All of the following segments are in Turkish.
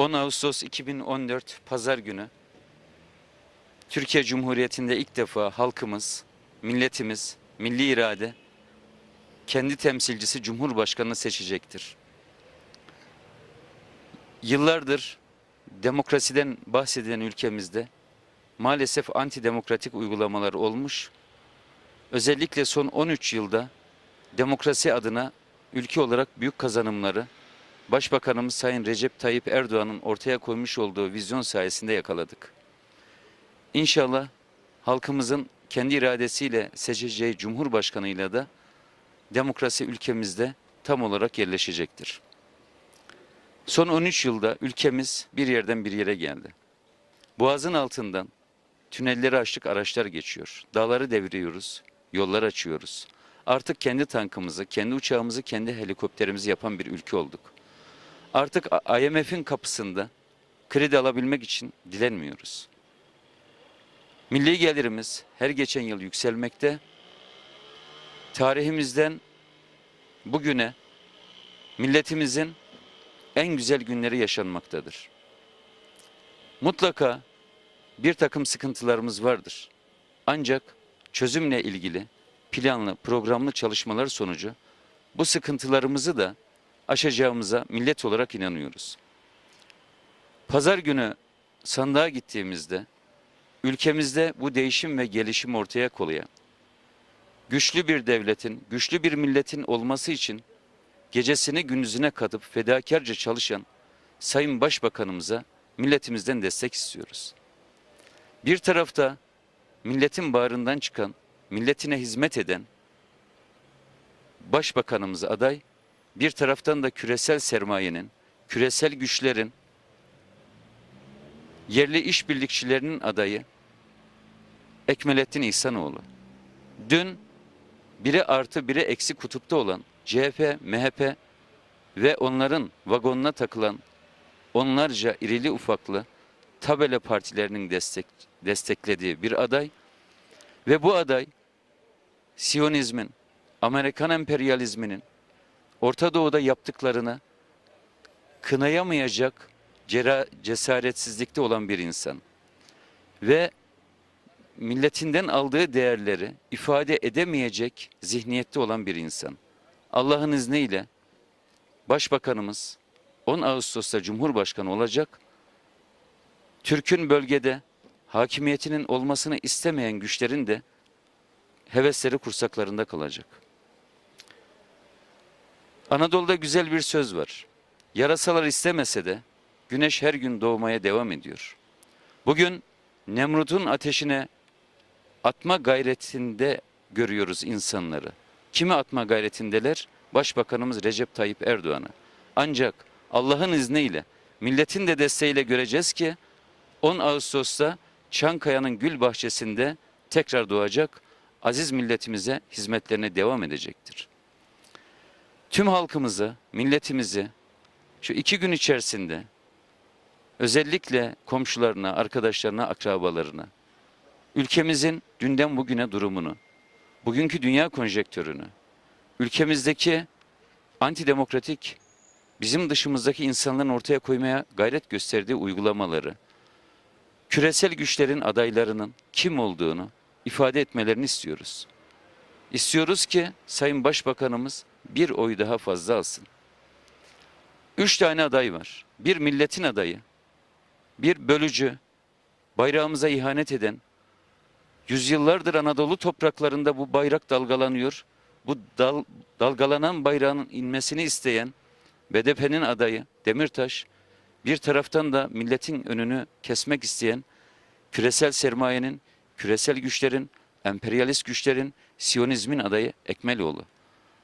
10 Ağustos 2014 Pazar günü Türkiye Cumhuriyeti'nde ilk defa halkımız, milletimiz, milli irade kendi temsilcisi Cumhurbaşkanını seçecektir. Yıllardır demokrasiden bahsedilen ülkemizde maalesef antidemokratik uygulamalar olmuş. Özellikle son 13 yılda demokrasi adına ülke olarak büyük kazanımları Başbakanımız Sayın Recep Tayyip Erdoğan'ın ortaya koymuş olduğu vizyon sayesinde yakaladık. İnşallah halkımızın kendi iradesiyle seçeceği Cumhurbaşkanıyla da demokrasi ülkemizde tam olarak yerleşecektir. Son 13 yılda ülkemiz bir yerden bir yere geldi. Boğazın altından tünelleri açtık araçlar geçiyor. Dağları deviriyoruz, yollar açıyoruz. Artık kendi tankımızı, kendi uçağımızı, kendi helikopterimizi yapan bir ülke olduk. Artık IMF'in kapısında kredi alabilmek için dilenmiyoruz. Milli gelirimiz her geçen yıl yükselmekte. Tarihimizden bugüne milletimizin en güzel günleri yaşanmaktadır. Mutlaka bir takım sıkıntılarımız vardır. Ancak çözümle ilgili planlı, programlı çalışmalar sonucu bu sıkıntılarımızı da aşacağımıza millet olarak inanıyoruz. Pazar günü sandığa gittiğimizde ülkemizde bu değişim ve gelişim ortaya koyan güçlü bir devletin, güçlü bir milletin olması için gecesini gündüzüne katıp fedakarca çalışan Sayın Başbakanımıza milletimizden destek istiyoruz. Bir tarafta milletin bağrından çıkan, milletine hizmet eden Başbakanımız aday, bir taraftan da küresel sermayenin, küresel güçlerin, yerli işbirlikçilerinin adayı Ekmelettin İhsanoğlu. Dün biri artı biri eksi kutupta olan CHP, MHP ve onların vagonuna takılan onlarca irili ufaklı tabela partilerinin destek, desteklediği bir aday ve bu aday Siyonizmin, Amerikan emperyalizminin Orta Doğu'da yaptıklarını kınayamayacak cesaretsizlikte olan bir insan. Ve milletinden aldığı değerleri ifade edemeyecek zihniyette olan bir insan. Allah'ın izniyle Başbakanımız 10 Ağustos'ta Cumhurbaşkanı olacak. Türk'ün bölgede hakimiyetinin olmasını istemeyen güçlerin de hevesleri kursaklarında kalacak. Anadolu'da güzel bir söz var. Yarasalar istemese de güneş her gün doğmaya devam ediyor. Bugün Nemrut'un ateşine atma gayretinde görüyoruz insanları. Kimi atma gayretindeler? Başbakanımız Recep Tayyip Erdoğan'ı. Ancak Allah'ın izniyle, milletin de desteğiyle göreceğiz ki 10 Ağustos'ta Çankaya'nın gül bahçesinde tekrar doğacak, aziz milletimize hizmetlerine devam edecektir. Tüm halkımızı, milletimizi şu iki gün içerisinde özellikle komşularına, arkadaşlarına, akrabalarına, ülkemizin dünden bugüne durumunu, bugünkü dünya konjektörünü, ülkemizdeki antidemokratik, bizim dışımızdaki insanların ortaya koymaya gayret gösterdiği uygulamaları, küresel güçlerin adaylarının kim olduğunu ifade etmelerini istiyoruz. İstiyoruz ki Sayın Başbakanımız bir oy daha fazla alsın. Üç tane aday var. Bir milletin adayı, bir bölücü, bayrağımıza ihanet eden, yüzyıllardır Anadolu topraklarında bu bayrak dalgalanıyor. Bu dal, dalgalanan bayrağın inmesini isteyen BDP'nin adayı Demirtaş, bir taraftan da milletin önünü kesmek isteyen küresel sermayenin, küresel güçlerin, emperyalist güçlerin, Siyonizmin adayı Ekmeloğlu.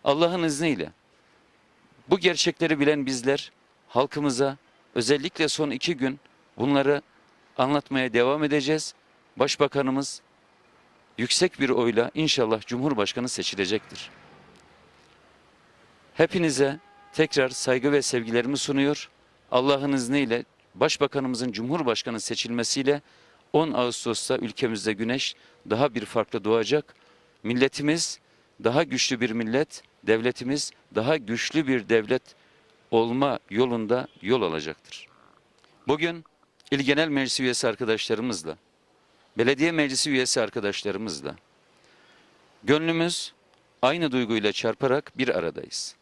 Allah'ın izniyle bu gerçekleri bilen bizler halkımıza özellikle son iki gün bunları anlatmaya devam edeceğiz. Başbakanımız yüksek bir oyla inşallah Cumhurbaşkanı seçilecektir. Hepinize tekrar saygı ve sevgilerimi sunuyor. Allah'ın izniyle Başbakanımızın Cumhurbaşkanı seçilmesiyle 10 Ağustos'ta ülkemizde güneş daha bir farklı doğacak. Milletimiz daha güçlü bir millet, devletimiz daha güçlü bir devlet olma yolunda yol alacaktır. Bugün İl Genel Meclisi üyesi arkadaşlarımızla, belediye meclisi üyesi arkadaşlarımızla gönlümüz aynı duyguyla çarparak bir aradayız.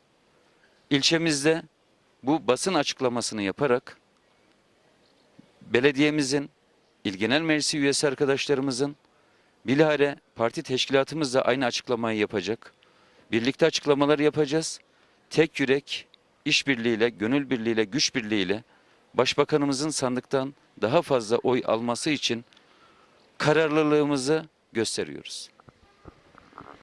İlçemizde bu basın açıklamasını yaparak belediyemizin, İl Genel Meclisi üyesi arkadaşlarımızın bilahare parti teşkilatımız da aynı açıklamayı yapacak. Birlikte açıklamalar yapacağız. Tek yürek, işbirliğiyle, gönül birliğiyle, güç birliğiyle başbakanımızın sandıktan daha fazla oy alması için kararlılığımızı gösteriyoruz.